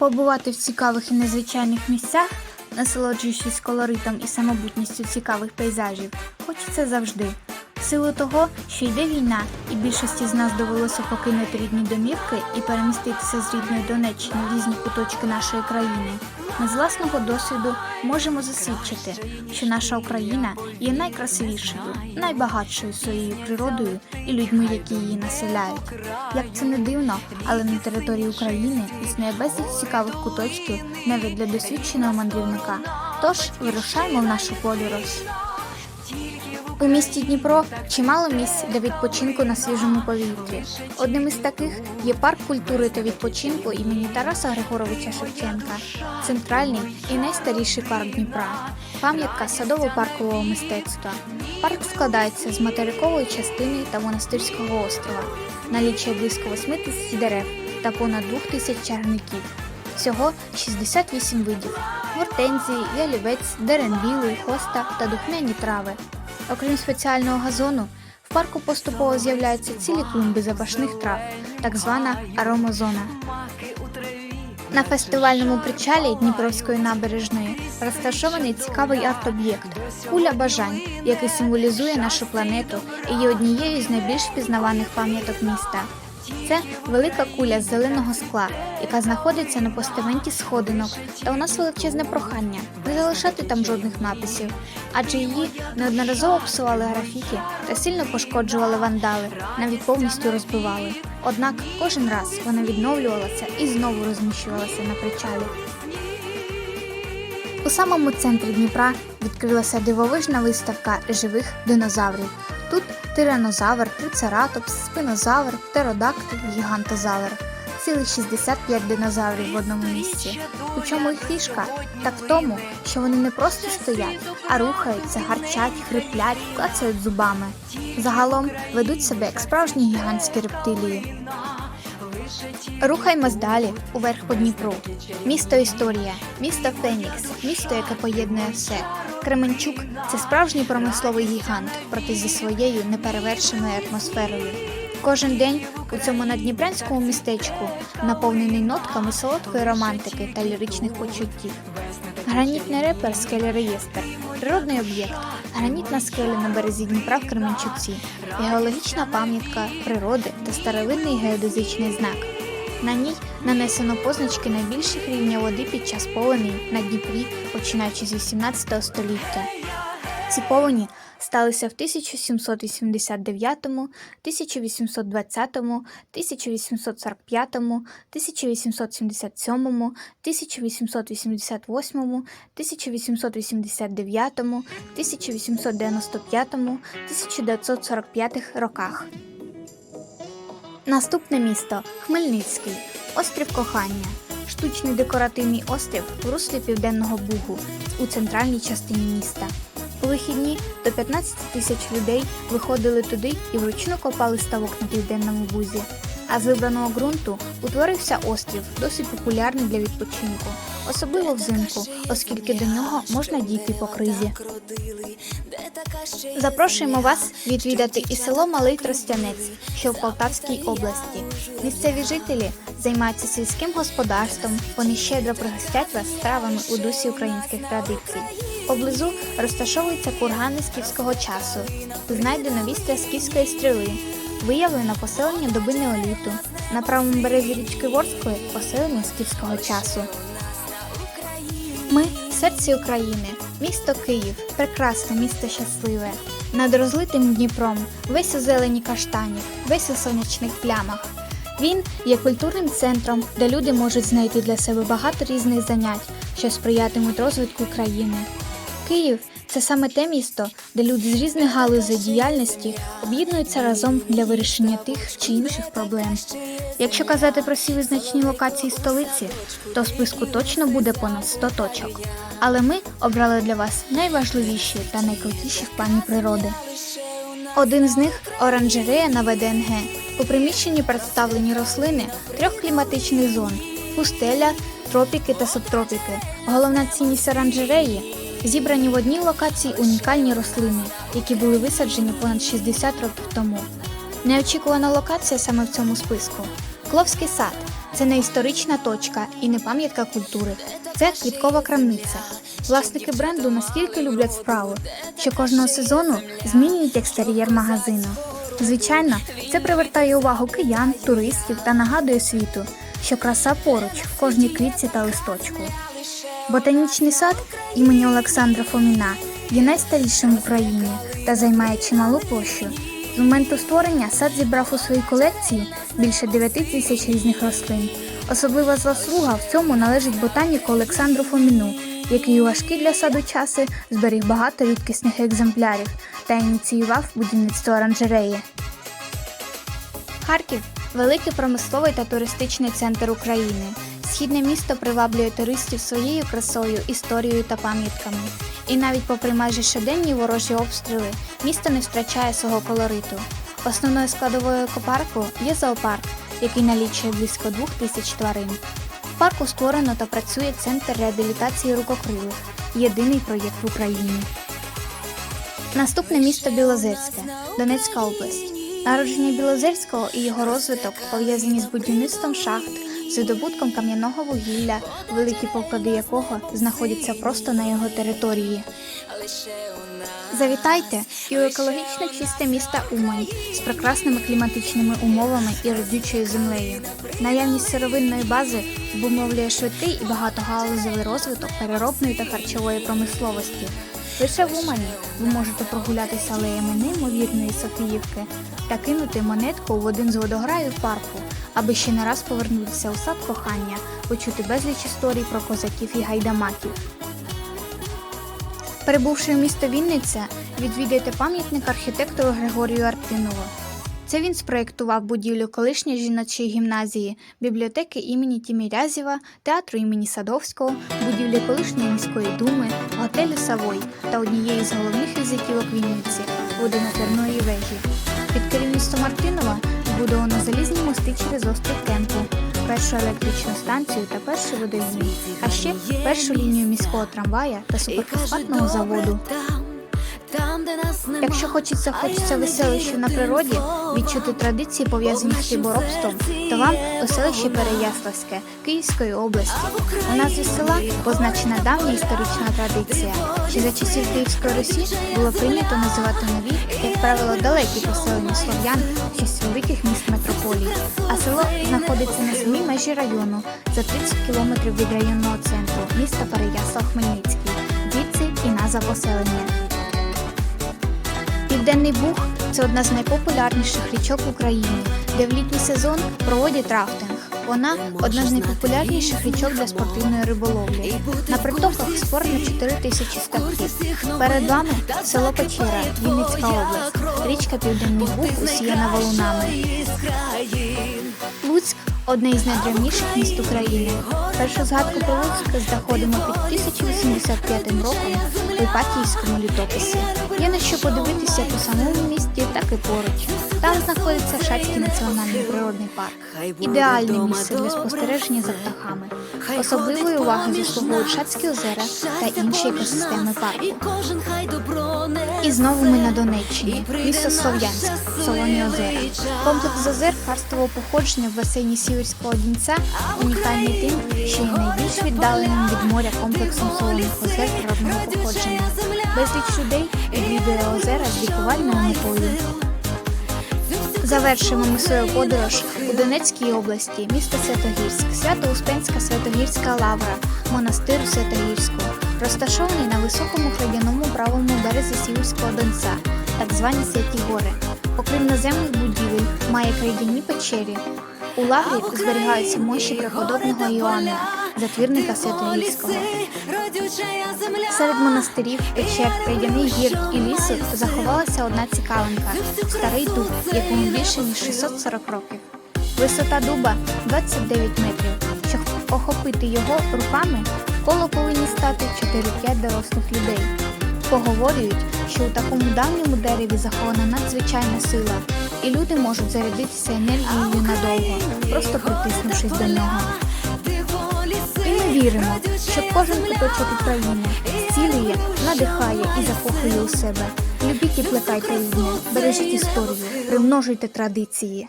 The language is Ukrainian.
Побувати в цікавих і незвичайних місцях, насолоджуючись колоритом і самобутністю цікавих пейзажів, хочеться завжди. Силу того, що йде війна, і більшості з нас довелося покинути рідні домівки і переміститися з рідної Донеччини в різні куточки нашої країни. Ми з власного досвіду можемо засвідчити, що наша Україна є найкрасивішою, найбагатшою своєю природою і людьми, які її населяють. Як це не дивно, але на території України існує безліч цікавих куточків навіть для досвідченого мандрівника. Тож вирушаємо в нашу подорож. У місті Дніпро чимало місць для відпочинку на свіжому повітрі. Одним із таких є парк культури та відпочинку імені Тараса Григоровича Шевченка, центральний і найстаріший парк Дніпра, пам'ятка садово-паркового мистецтва. Парк складається з материкової частини та монастирського острова, налічує близько 8 тисяч дерев та понад 2 тисяч чарників. Всього 68 видів: гортензії, ялівець, дерен білий, хоста та духмяні трави. Окрім спеціального газону, в парку поступово з'являються цілі клумби запашних трав, так звана аромазона. На фестивальному причалі Дніпровської набережної розташований цікавий арт-об'єкт куля бажань, який символізує нашу планету і є однією з найбільш впізнаваних пам'яток міста. Це велика куля з зеленого скла, яка знаходиться на постаменті сходинок, та у нас величезне прохання не залишати там жодних написів, адже її неодноразово псували графіті та сильно пошкоджували вандали, навіть повністю розбивали. Однак кожен раз вона відновлювалася і знову розміщувалася на причалі. У самому центрі Дніпра відкрилася дивовижна виставка живих динозаврів. Тут тиранозавр, трицератопс, спинозавр, птеродактиль, гігантозавр. Цілих 65 динозаврів в одному місці. У чому їх фішка? Так в тому, що вони не просто стоять, а рухаються, гарчать, хриплять, клацають зубами. Загалом ведуть себе як справжні гігантські рептилії. Рухаймось далі уверх по Дніпру. Місто Історія, місто Фенікс, місто, яке поєднує все. Кременчук це справжній промисловий гігант, проте зі своєю неперевершеною атмосферою. Кожен день у цьому наддніпрянському містечку наповнений нотками солодкої романтики та ліричних почуттів. Гранітний репер скеля реєстр, природний об'єкт, гранітна скеля на березі Дніпра в Кременчуці, геологічна пам'ятка природи та старовинний геодезичний знак. На ній нанесено позначки найбільших рівня води під час повеней на Дніпрі, починаючи з 18 століття. Ці повені сталися в 1789, 1820, 1845, 1877, 1888, 1889, 1895, 1945 роках. Наступне місто Хмельницький, острів кохання, штучний декоративний острів в руслі Південного Бугу у центральній частині міста. У вихідні до 15 тисяч людей виходили туди і вручну копали ставок на південному бузі. А з вибраного ґрунту утворився острів, досить популярний для відпочинку, особливо взимку, оскільки до нього можна дійти по кризі. Запрошуємо вас відвідати і село Малий Тростянець, що в Полтавській області. Місцеві жителі займаються сільським господарством, вони щедро пригостять вас стравами у дусі українських традицій. Поблизу розташовується кургани скіфського часу. Знайдено вістря скіфської стріли, виявлено поселення доби неоліту. На правому березі річки Ворської поселення скіфського часу. Ми в серці України, місто Київ, прекрасне місто щасливе. Над розлитим Дніпром, весь у зелені каштанів, весь у сонячних плямах. Він є культурним центром, де люди можуть знайти для себе багато різних занять, що сприятимуть розвитку країни. Київ це саме те місто, де люди з різних галузей діяльності об'єднуються разом для вирішення тих чи інших проблем. Якщо казати про всі визначні локації столиці, то в списку точно буде понад 100 точок. Але ми обрали для вас найважливіші та найкрутіші в плані природи. Один з них оранжерея на ВДНГ. У приміщенні представлені рослини трьох кліматичних зон: пустеля, тропіки та субтропіки. Головна цінність оранжереї зібрані в одній локації унікальні рослини, які були висаджені понад 60 років тому. Неочікувана локація саме в цьому списку. Кловський сад Це не історична точка і не пам'ятка культури. Це квіткова крамниця. Власники бренду настільки люблять справу, що кожного сезону змінюють екстер'єр магазину. Звичайно, це привертає увагу киян, туристів та нагадує світу, що краса поруч в кожній квітці та листочку. Ботанічний сад імені Олександра Фоміна є найстарішим в Україні та займає чималу площу. З моменту створення сад зібрав у своїй колекції більше 9 тисяч різних рослин. Особлива заслуга в цьому належить ботаніку Олександру Фоміну, який у важкі для саду часи зберіг багато рідкісних екземплярів та ініціював будівництво оранжереї. Харків великий промисловий та туристичний центр України. Східне місто приваблює туристів своєю красою, історією та пам'ятками. І навіть попри майже щоденні ворожі обстріли, місто не втрачає свого колориту. Основною складовою екопарку є зоопарк, який налічує близько двох тисяч тварин. В парку створено та працює центр реабілітації рукокрилих, єдиний проєкт в Україні. Наступне місто Білозерське, Донецька область. Народження Білозерського і його розвиток пов'язані з будівництвом шахт, з видобутком кам'яного вугілля, великі поклади якого знаходяться просто на його території. Завітайте і у екологічно чисте місто Умань з прекрасними кліматичними умовами і родючою землею. Наявність сировинної бази обумовлює швидкий і багатогалузевий розвиток переробної та харчової промисловості. Лише в Умані ви можете прогулятися алеями неймовірної Софіївки та кинути монетку в один з водограїв парку, аби ще не раз повернутися у сад кохання, почути безліч історій про козаків і гайдамаків. Прибувши в місто Вінниця, відвідайте пам'ятник архітектору Григорію Артинову. Це він спроєктував будівлю колишньої жіночої гімназії, бібліотеки імені Тімірязєва, театру імені Садовського, будівлі колишньої міської думи, готелю Савой та однієї з головних візитівок Вінниці водонапірної вежі. Під керівництвом Мартинова збудовано залізні мости через острів Кемпу, першу електричну станцію та першу водогін, а ще першу лінію міського трамвая та суперфосфатного заводу. Якщо хочеться хочеться веселищів на природі, відчути традиції пов'язані з хліборобством, то вам у селище Переяславське Київської області. У назві села позначена давня історична традиція, що за часів Київської Русі було прийнято називати нові, як правило, далекі поселення слов'ян честь великих міст метрополії. А село знаходиться на самій межі району за 30 кілометрів від районного центру міста Переяслав-Хмельницький. Звідси і назва поселення. Південний Буг це одна з найпопулярніших річок в Україні, де в літній сезон проводять рафтинг. Вона одна з найпопулярніших річок для спортивної риболовлі. На притоках спорт на 4 тисячі ставків. Перед вами село Печера, Вінницька область. Річка Південний Буг усіяна валунами. Луцьк одне із найдревніших міст України. Першу згадку про Луцьк знаходимо під 1085 роком у Іпатійському літописі. Є на що подивитися по самому місті, так і поруч. Там знаходиться Шацький національний природний парк. Ідеальне місце для спостереження за птахами. Особливої уваги заслуговують Шацькі озера та інші екосистеми парку. І знову ми на Донеччині, місто Слов'янськ, Солоні озера. Комплекс озер карстового походження в басейні Сіверського Дінця унікальний тим, що є найбільш віддаленим від моря комплексом солоних озер природного походження. Безліч людей відвідує озера з лікувальною метою. Завершимо ми свою подорож у Донецькій області, місто Святогірськ, Свято-Успенська Святогірська лавра, монастир у Святогірську, розташований на високому храдяному правому березі Сіверського Донця, так звані Святі Гори. Окрім наземних будівель, має крейдяні печері. У лаврі зберігаються мощі преподобного Іоанна, затвірника Святогірського. Серед монастирів, печер, крейдяних гір і лісу заховалася одна цікавинка старий дуб, якому більше ніж 640 років. Висота дуба 29 метрів. Щоб охопити його руками, в коло повинні стати 4-5 дорослих людей. Поговорюють, що у такому давньому дереві захована надзвичайна сила, і люди можуть зарядитися енергією надовго, просто притиснувшись до нього. І ми віримо, що кожен куточок України ціліє, надихає і закохує у себе. Любіть і плекайте війну, бережіть історію, примножуйте традиції.